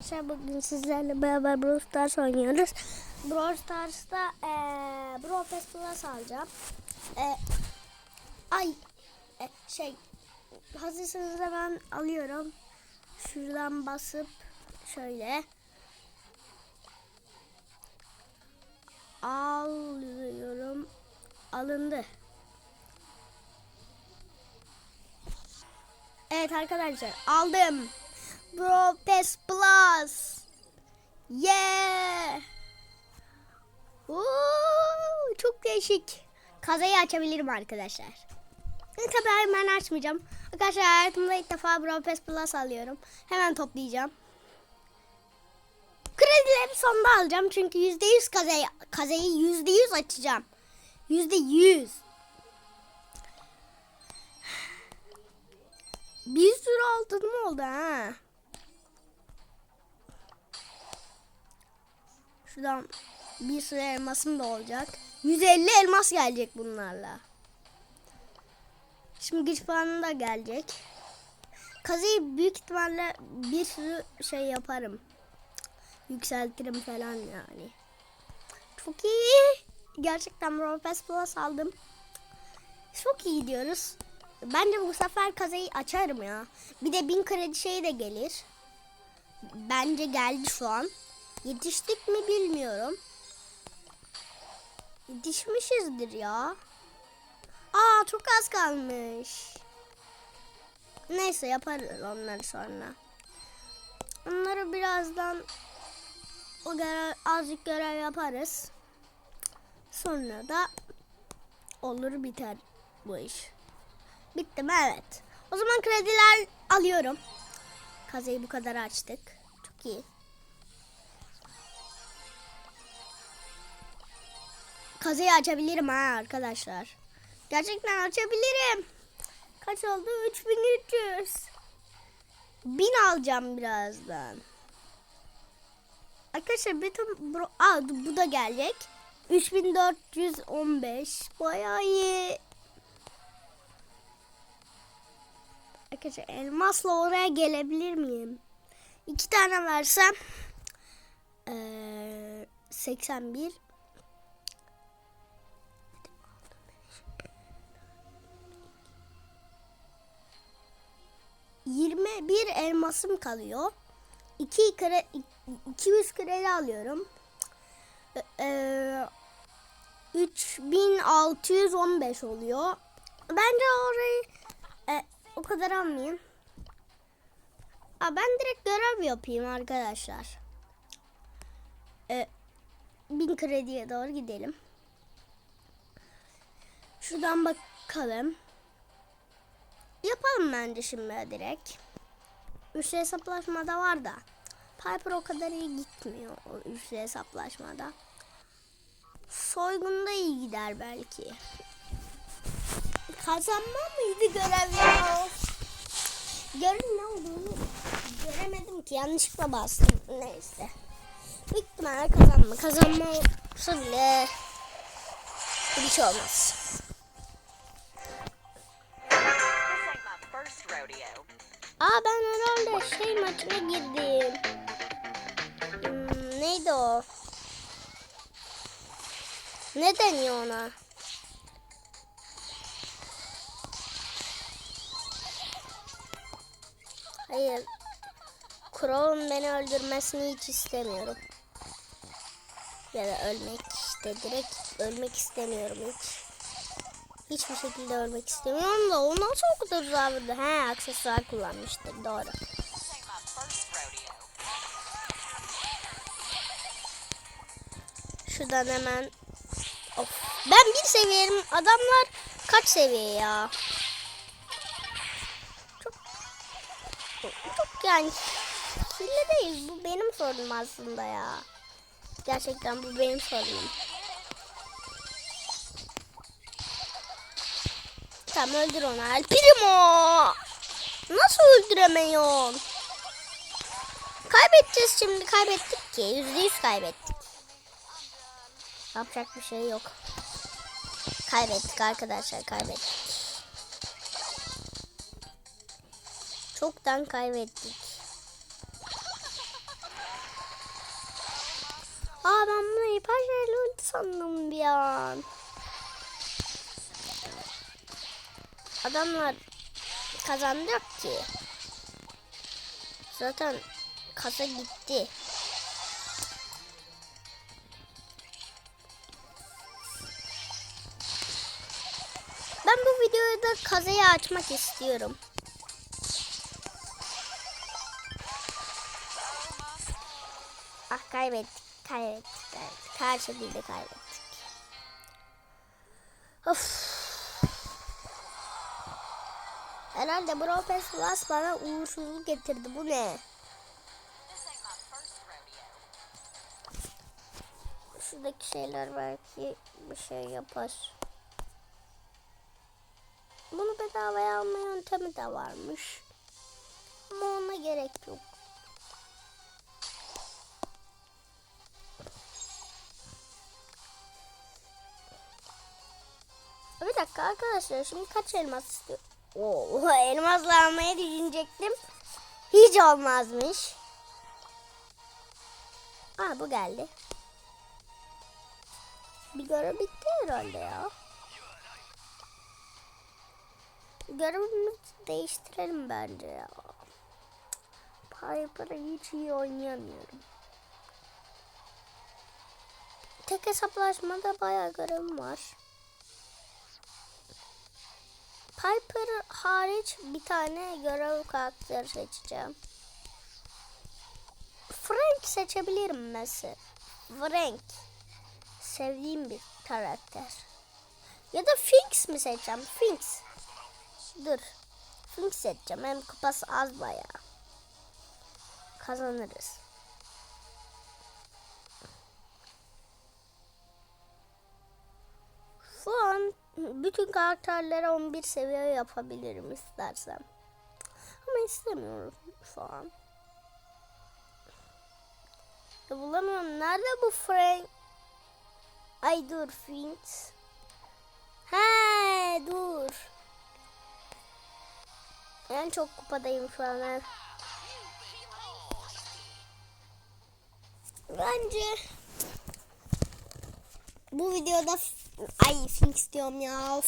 Arkadaşlar bugün sizlerle beraber Brawl Stars oynuyoruz. Brawl Stars'ta eee Brawl Pass Plus alacağım. Eee, ay e, şey hazırsanız ben alıyorum. Şuradan basıp şöyle alıyorum. Alındı. Evet arkadaşlar aldım. Bro Pass Plus. Yeah. Oo, çok değişik. Kazayı açabilirim arkadaşlar. E, tabii hemen açmayacağım. Arkadaşlar hayatımda ilk defa Bro Pass Plus alıyorum. Hemen toplayacağım. Kredileri sonda alacağım çünkü %100 kazayı, kazayı %100 açacağım. %100. Bir sürü altınım oldu ha. Şuradan bir sürü elmasım da olacak. 150 elmas gelecek bunlarla. Şimdi güç puanı da gelecek. Kazıyı büyük ihtimalle bir sürü şey yaparım. Yükseltirim falan yani. Çok iyi. Gerçekten Brawl Pass Plus aldım. Çok iyi gidiyoruz. Bence bu sefer kazayı açarım ya. Bir de bin kredi şey de gelir. Bence geldi şu an. Yetiştik mi bilmiyorum. Yetişmişizdir ya. Aa çok az kalmış. Neyse yaparız onları sonra. Onları birazdan o görev, azıcık görev yaparız. Sonra da olur biter bu iş. Bitti mi? Evet. O zaman krediler alıyorum. Kazayı bu kadar açtık. Çok iyi. Kazayı açabilirim ha arkadaşlar. Gerçekten açabilirim. Kaç oldu? 3300. 1000 alacağım birazdan. Arkadaşlar bütün bro... Aa, bu da gelecek. 3415. Bayağı iyi. Arkadaşlar elmasla oraya gelebilir miyim? İki tane versem ee, 81 21 elmasım kalıyor. 2 kare 200 kredi alıyorum. Ee, 3615 oluyor. Bence orayı e, o kadar almayayım. Aa, ben direkt görev yapayım arkadaşlar. Ee, bin krediye doğru gidelim. Şuradan bakalım. Yapalım bence şimdi direkt. Üçlü hesaplaşmada var da. Piper o kadar iyi gitmiyor o üçlü hesaplaşmada. Soygunda iyi gider belki. Kazanma mıydı görev ya? Görün ne olduğunu göremedim ki yanlışlıkla bastım. Neyse. Büyük ihtimalle kazanma. Kazanma olsa bile bir şey olmaz. Aa ben herhalde şey maçına girdim. Hmm, neydi o? Ne deniyor ona? Hayır. Kralın beni öldürmesini hiç istemiyorum. Ya da ölmek işte direkt ölmek istemiyorum hiç. Hiçbir şekilde ölmek istemiyorum da o nasıl o kadar uzağa vurdu? He aksesuar kullanmıştır doğru. Şuradan hemen of. Ben bir seviyeyim adamlar kaç seviye ya? Çok çok yani hile değil bu benim sorunum aslında ya. Gerçekten bu benim sorunum. Tamam öldür onu El. Nasıl öldüremiyorsun? Kaybedeceğiz şimdi kaybettik ki. Yüzde yüz kaybettik. Yapacak bir şey yok. Kaybettik arkadaşlar kaybettik. Çoktan kaybettik. ben bunu hiper ulti sandım bir an. Adamlar kazanacak ki. Zaten kasa gitti. Ben bu videoda kazayı açmak istiyorum. Ah kaybettik, kaybettik, kaybettik. Her şekilde kaybettik. Of. Herhalde Brawl Pass Plus bana uğursuzluk getirdi. Bu ne? Şuradaki şeyler belki bir şey yapar. Bunu bedavaya alma yöntemi de varmış. Ama ona gerek yok. Bir dakika arkadaşlar şimdi kaç elmas istiyor? Oo, elmasla almayı düşünecektim. Hiç olmazmış. Aa bu geldi. Bir görev bitti herhalde ya. Görevimizi değiştirelim bence ya. Piper'ı hiç iyi oynayamıyorum. Tek hesaplaşmada bayağı görevim var. Piper hariç bir tane görev karakteri seçeceğim. Frank seçebilirim mesela. Frank. Sevdiğim bir karakter. Ya da Finks mi seçeceğim? Finks. Dur. Finks seçeceğim. Hem kupası az bayağı. Kazanırız. Şu bütün karakterlere 11 seviye yapabilirim istersem. Ama istemiyorum şu an. Ya bulamıyorum. Nerede bu Frank? Ay dur Finks. He dur. En çok kupadayım şu an ben. Bence bu videoda ay Finks diyorum ya.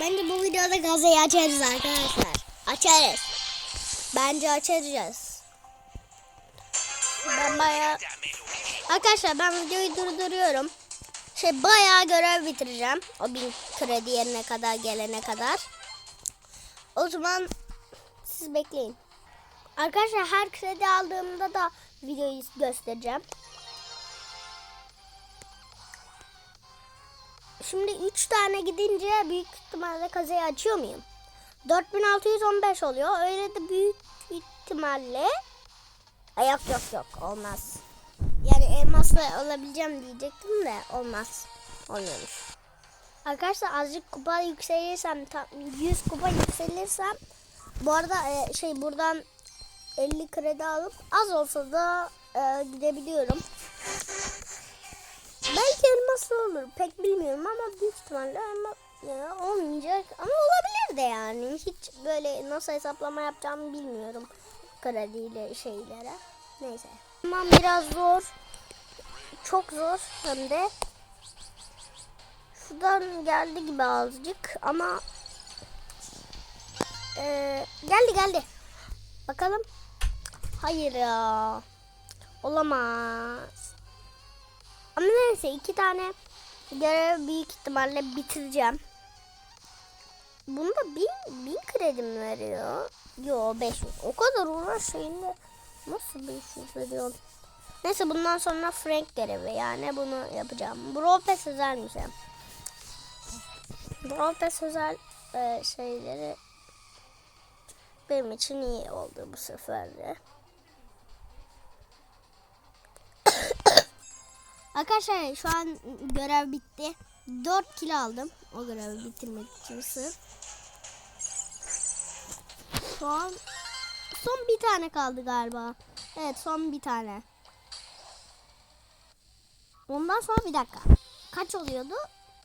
Bence bu videoda gazayı açarız arkadaşlar. Açarız. Bence açarız. Ben bayağı Arkadaşlar ben videoyu durduruyorum. Şey bayağı görev bitireceğim. O bin kredi yerine kadar gelene kadar. O zaman siz bekleyin. Arkadaşlar her kredi aldığımda da videoyu göstereceğim. Şimdi 3 tane gidince büyük ihtimalle kazayı açıyor muyum? 4615 oluyor. Öyle de büyük ihtimalle Ay yok yok yok olmaz. Yani elmasla alabileceğim diyecektim de olmaz. Olmuyormuş. Arkadaşlar azıcık kupa yükselirsem, tam 100 kupa yükselirsem bu arada e, şey buradan 50 kredi alıp az olsa da e, gidebiliyorum. Belki elmaslı olur. Pek bilmiyorum ama büyük ihtimalle elmas ya, olmayacak. Ama olabilir de yani. Hiç böyle nasıl hesaplama yapacağımı bilmiyorum. Krediyle şeylere. Neyse. Tamam biraz zor. Çok zor hem de. Şuradan geldi gibi azıcık ama Ee, geldi geldi. Bakalım. Hayır ya. Olamaz. Ama neyse iki tane görev büyük ihtimalle bitireceğim. Bunda bin, bin kredi mi veriyor? Yo 500. O kadar uğraşayım nasıl 500 veriyor? Neyse bundan sonra Frank görevi yani bunu yapacağım. Pass özel mi şey? Özel e, şeyleri benim için iyi oldu bu sefer de. Arkadaşlar şu an görev bitti. 4 kilo aldım. O görevi bitirmek için sırf. An son bir tane kaldı galiba. Evet son bir tane. Ondan sonra bir dakika. Kaç oluyordu?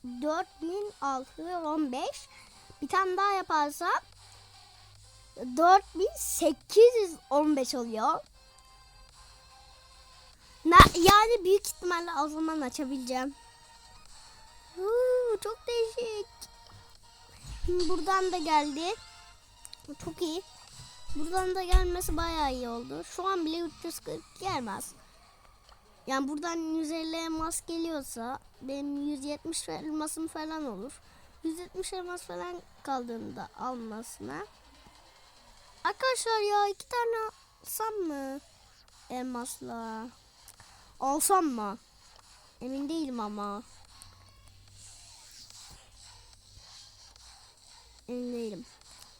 4615. Bir tane daha yaparsam 4815 oluyor. Yani büyük ihtimalle o zaman açabileceğim. Uuu, çok değişik. Buradan da geldi. Çok iyi. Buradan da gelmesi bayağı iyi oldu. Şu an bile 340 gelmez. Yani buradan 150 elmas geliyorsa benim 170 elmasım falan olur. 170 elmas falan kaldığında almasına. Arkadaşlar ya iki tane alsam mı? Elmasla. Alsam mı? Emin değilim ama. Emin değilim.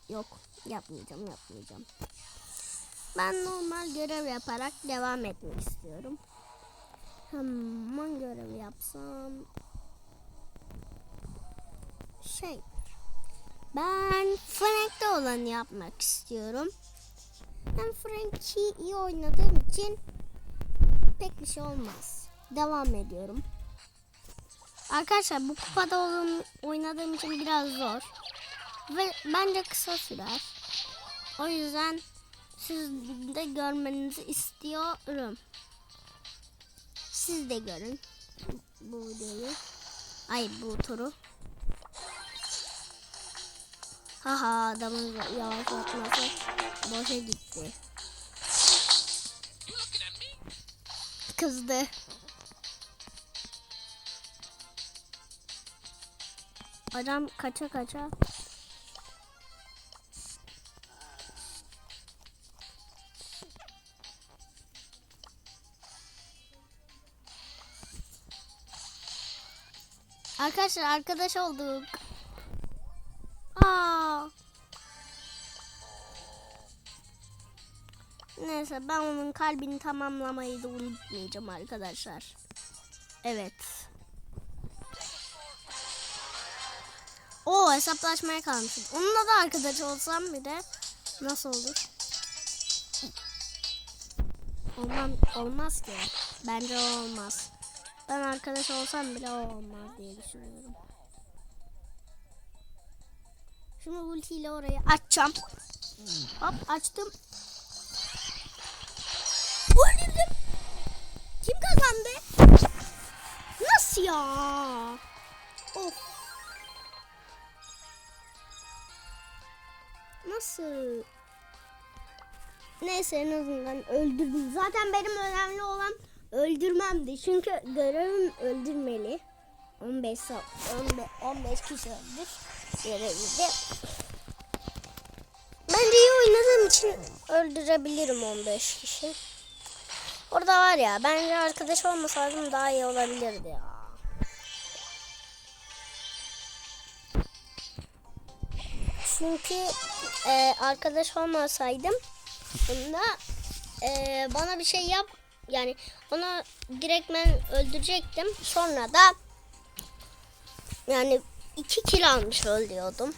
Yok yapmayacağım yapmayacağım. Ben normal görev yaparak devam etmek istiyorum. Hemen görev yapsam. Şey. Ben Frank'te olanı yapmak istiyorum. Ben Frank'i iyi oynadığım için pek bir şey olmaz. Devam ediyorum. Arkadaşlar bu kupada olan, oynadığım için biraz zor. Ve bence kısa sürer. O yüzden siz de görmenizi istiyorum. Siz de görün bu videoyu. Ay bu turu. Haha adamın yavaşlatması boşa gitti. Kızdı. Adam kaça kaça. Arkadaşlar arkadaş olduk. Aa. Neyse ben onun kalbini tamamlamayı da unutmayacağım arkadaşlar. Evet. O hesaplaşmaya kalmışım. Onunla da arkadaş olsam bir de nasıl olur? Olmam, olmaz ki. Bence olmaz. Ben arkadaş olsam bile olmaz diye düşünüyorum. Şimdi ultiyle orayı açacağım. Hop açtım. Öldürdüm. Kim kazandı? Nasıl ya? Of. Nasıl? Neyse en azından öldürdüm. Zaten benim önemli olan öldürmemdi. Çünkü görevim öldürmeli. 15 sa- 15, 15 kişi öldür. Görevde. Bence iyi oynadığım için öldürebilirim 15 kişi. Orada var ya bence arkadaş olmasaydım daha iyi olabilirdi ya. Çünkü e, arkadaş olmasaydım bunda e, bana bir şey yap yani onu direkt ben öldürecektim. Sonra da yani iki kill almış öldüyordum.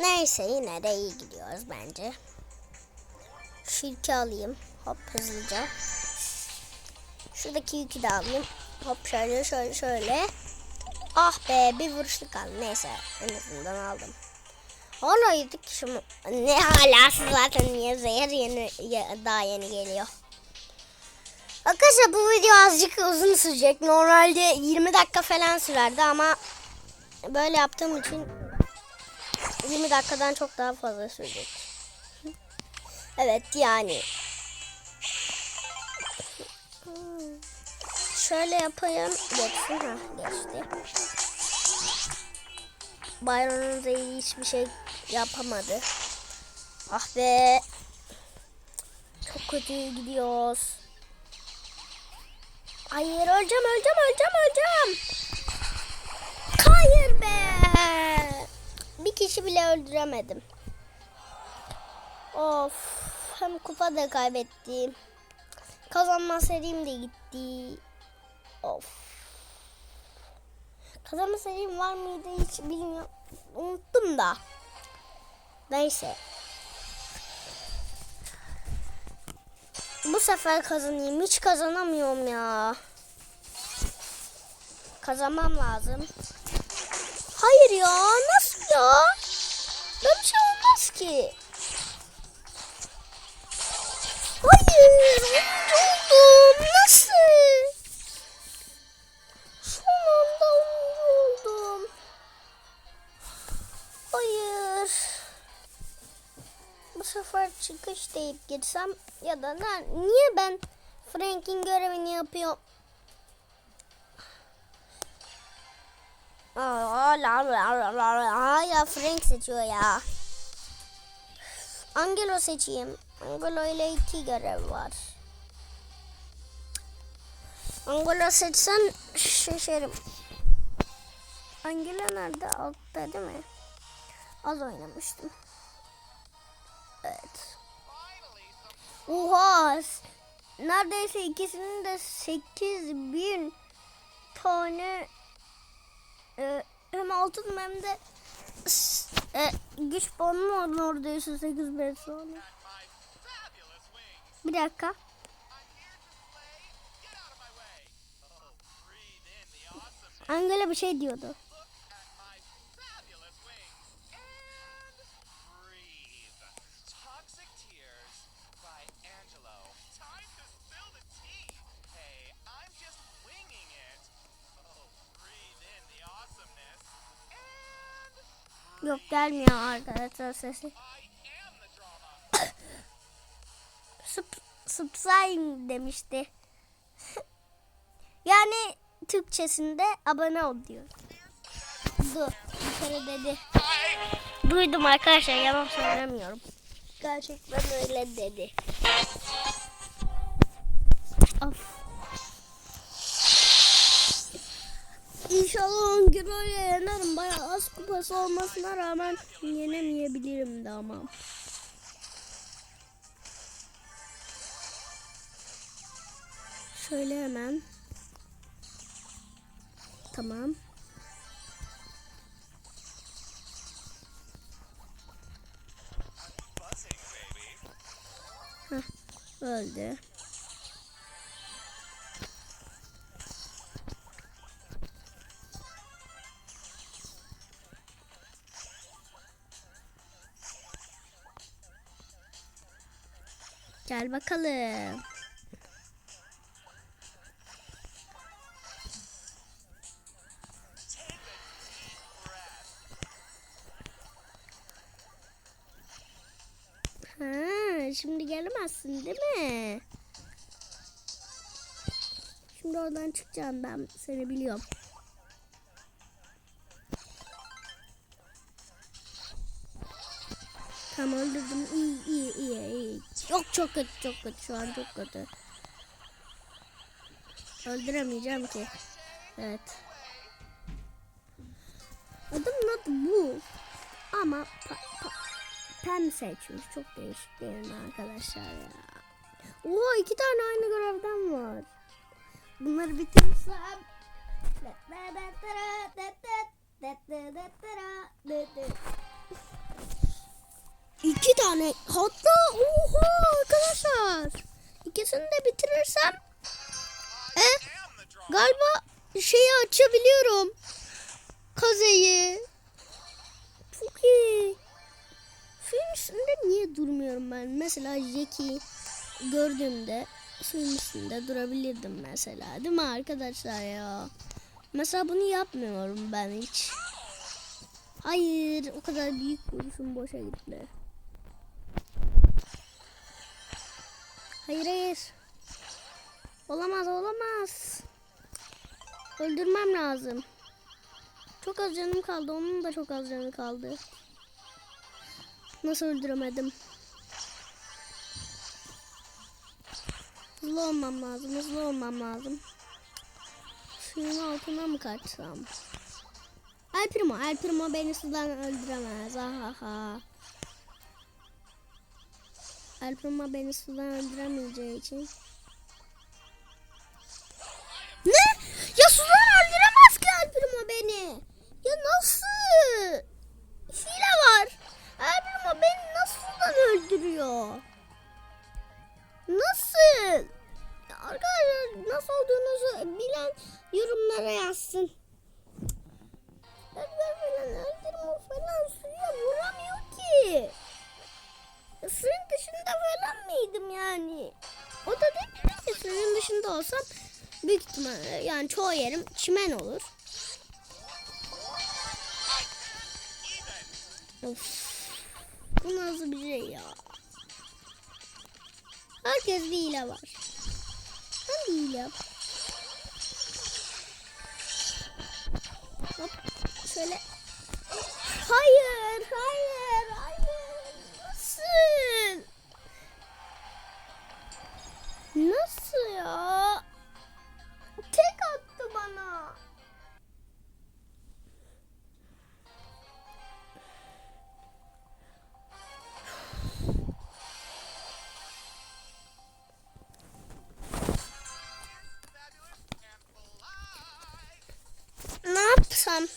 Neyse yine de iyi gidiyoruz bence. Şirki alayım. Hop hızlıca. Şuradaki yükü de alayım. Hop şöyle şöyle şöyle. Ah be bir vuruşluk kaldı. Neyse en azından aldım. Hala yedik şunu. Ne hala zaten niye zehir yeni daha yeni geliyor. Arkadaşlar bu video azıcık uzun sürecek. Normalde 20 dakika falan sürerdi ama böyle yaptığım için 20 dakikadan çok daha fazla sürecek. Evet yani. Şöyle yapayım. Geçsin. Ha, geçti. Byron'un da hiçbir şey yapamadı. Ah be. Çok kötü gidiyoruz. Hayır öleceğim öleceğim öleceğim öleceğim. Hayır be. Bir kişi bile öldüremedim. Of. Hem kupa da kaybettim. Kazanma serim de gitti. Of. Kazanma serim var mıydı hiç bilmiyorum. Unuttum da. Neyse. Bu sefer kazanayım. Hiç kazanamıyorum ya. Kazanmam lazım. Hayır ya. Nasıl ya? Böyle bir şey olmaz ki. birinci. Nasıl? Son anda onuncu. Hayır. Bu sefer çıkış deyip gitsem ya da ne, niye ben Frank'in görevini yapıyorum? Hala Frank seçiyor ya. Angelo seçeyim. Angelo ile iki görev var. Angelo seçsem şaşarım. Angelo nerede? Altta değil mi? Az oynamıştım. Evet. Oha! Neredeyse ikisinin de 8000 tane e, hem altın hem de e, güç puanı var neredeyse 8000 tane. Bir dakika. İn the awesomeness and Yok gelmiyor arkadaşlar sesi. Subscribe demişti. yani Türkçesinde abone ol diyor. Du, bir kere dedi. Duydum arkadaşlar yalan söylemiyorum. Gerçekten öyle dedi. Of. İnşallah 10 kiloyla yenerim. Bayağı az kupası olmasına rağmen yenemeyebilirim de ama. Şöyle hemen. Tamam. Baby. Öldü. Gel bakalım. Şimdi gelemezsin değil mi? Şimdi oradan çıkacağım ben seni biliyorum. Tamam öldürdüm. İyi iyi iyi iyi. Çok çok kötü çok kötü şu an çok kötü. Öldüremeyeceğim ki. Evet. Adamın adı bu. Ama pa, pa, Pem seçmiş. Çok değişik değil mi arkadaşlar ya? Oha iki tane aynı görevden var. Bunları bitirirsem İki tane hatta oha arkadaşlar ikisini de bitirirsem e, galiba şeyi açabiliyorum kazeyi suyun üstünde niye durmuyorum ben? Mesela Jack'i gördüğümde suyun üstünde durabilirdim mesela değil mi arkadaşlar ya? Mesela bunu yapmıyorum ben hiç. Hayır o kadar büyük vuruşum boşa gitti. Hayır hayır. Olamaz olamaz. Öldürmem lazım. Çok az canım kaldı onun da çok az canı kaldı Nasıl öldüremedim? Hızlı olmam lazım, hızlı olmam lazım. Suyun altına mı kaçsam? El Primo, El Primo beni sudan öldüremez. Ahaha. El Primo beni sudan öldüremeyeceği için. Ne? Ya sudan öldüremez ki El Primo beni. Ya nasıl? Hile var. El Primo beni nasıl sudan öldürüyor? Nasıl? Arkadaşlar nasıl olduğunuzu bilen yorumlara yazsın. Edgar falan öldürme falan suya vuramıyor ki. Suyun dışında falan mıydım yani? O da dedi ki suyun dışında olsam büyük ihtimalle yani çoğu yerim çimen olur. Of. Bu nasıl bir şey ya? Herkes bir hile var. Ben de hile Hop şöyle. Hayır, hayır, hayır. Nasıl? Nasıl ya? Tek attı bana. Yapsam?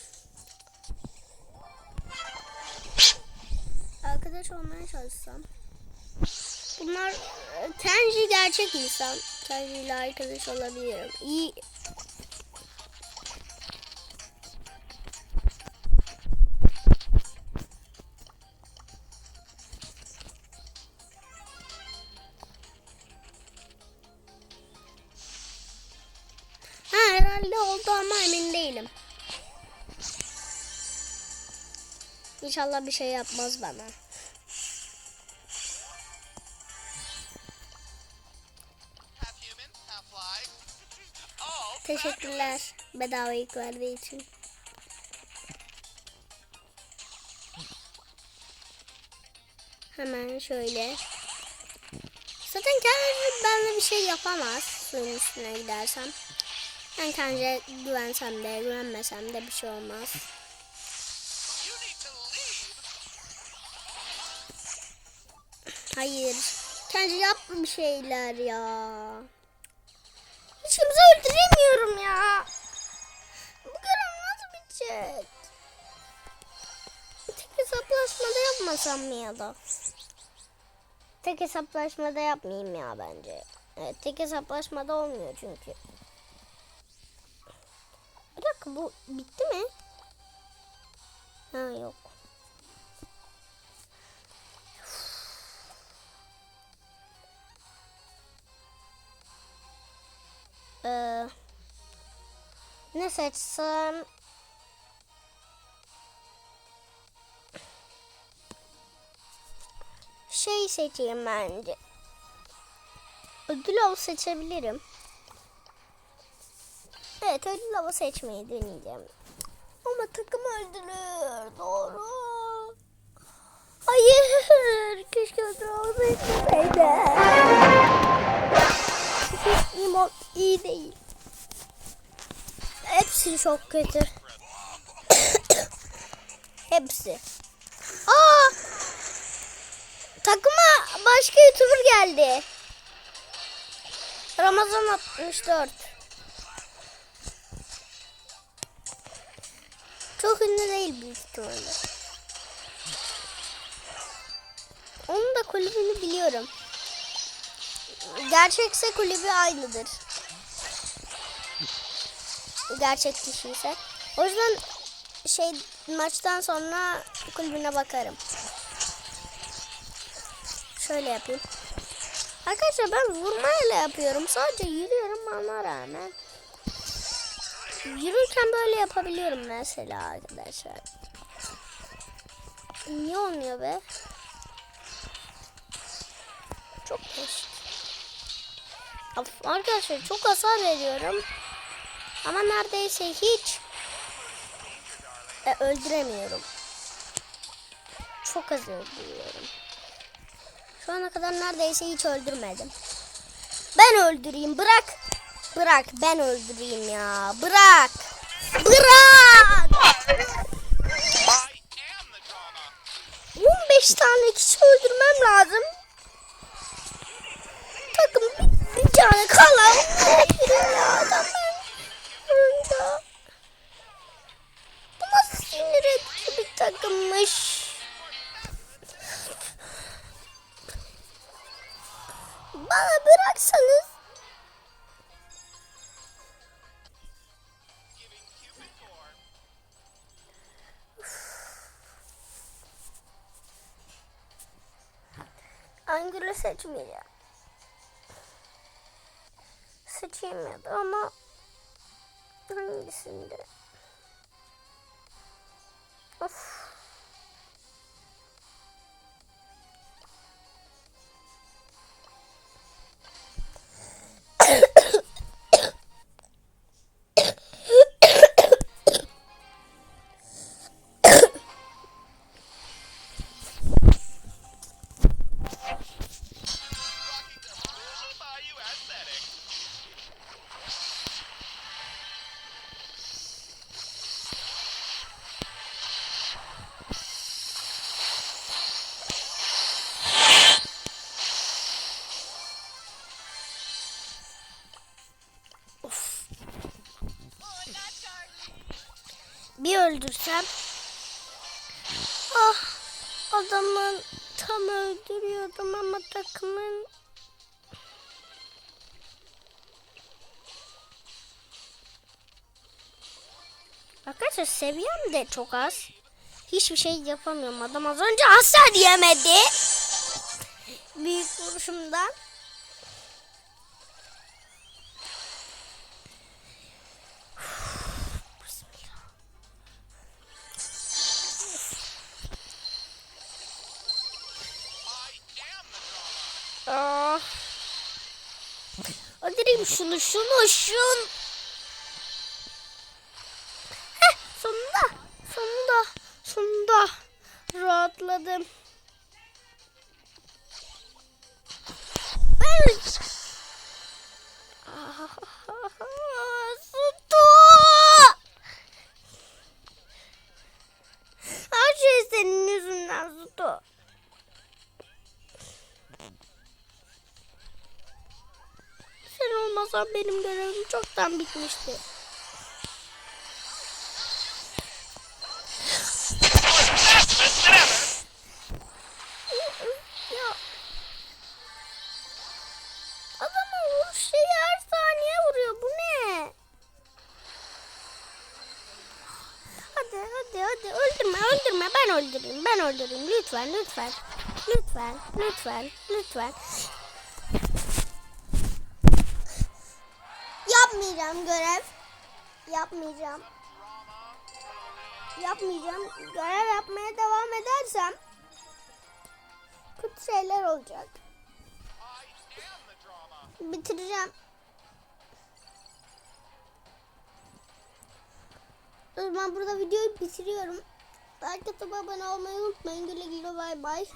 Arkadaş olmaya çalışsam. Bunlar e, Kenji gerçek insan. Kenji ile arkadaş olabilirim. İyi. Ha herhalde oldu ama emin değilim. İnşallah bir şey yapmaz bana. Oh, Teşekkürler bedava ilk verdiği için. Hemen şöyle. Zaten kendi benimle bir şey yapamaz suyun üstüne gidersem. Ben kendime güvensem de güvenmesem de bir şey olmaz. Hayır. Kendi bir şeyler ya. Hiç kimse öldüremiyorum ya. Bu görev nasıl bitecek? Tek hesaplaşmada yapmasam mı ya da? Tek hesaplaşmada yapmayayım ya bence. Evet, tek hesaplaşmada olmuyor çünkü. Bir dakika bu bitti mi? Ha yok. Ee, ne seçsem? Şey seçeyim bence. Ödül avı seçebilirim. Evet ödül avı seçmeyi deneyeceğim. Ama takım öldürür. Doğru. Hayır. Keşke ödül avı seçmeseydim. İmon iyi değil. Hepsi çok kötü. Hepsi. Aa! Takıma başka YouTuber geldi. Ramazan 64. Çok ünlü değil büyük ihtimalle. Onun da kulübünü biliyorum. Gerçekse kulübü aynıdır. Gerçek kişi ise. O yüzden şey maçtan sonra kulübüne bakarım. Şöyle yapayım. Arkadaşlar ben vurmayla yapıyorum. Sadece yürüyorum ona rağmen. Yürürken böyle yapabiliyorum mesela arkadaşlar. Niye olmuyor be? Çok. Of, Arkadaşlar çok hasar veriyorum. Ama neredeyse hiç e, öldüremiyorum. Çok az öldürüyorum. Şu ana kadar neredeyse hiç öldürmedim. Ben öldüreyim bırak. Bırak ben öldüreyim ya. Bırak. Bırak. I am the drama. 15 tane kişi öldürmem Angül'ü seçmeyeceğim. Seçeyim ya da ama hangisinde? Öldürsem. Ah adamın tam öldürüyordum ama takımın Arkadaşlar seviyem de çok az. Hiçbir şey yapamıyorum. Adam az önce hasar yemedi. Büyük vuruşumdan. Şunu şunu şun. Heh, sonunda sonunda sonunda rahatladım. Ah, Sutu. Her şey senin yüzünden Sutu. Sen olmasan benim görevim çoktan bitmişti. ya. Adamın vuruş her saniye vuruyor. Bu ne? Hadi hadi hadi öldürme öldürme ben öldüreyim ben öldüreyim lütfen lütfen lütfen lütfen lütfen Yapmayacağım görev. Yapmayacağım. Yapmayacağım. Görev yapmaya devam edersem kötü şeyler olacak. Bitireceğim. Zaman burada videoyu bitiriyorum. Like atıp abone olmayı unutmayın. Güle güle bay bay.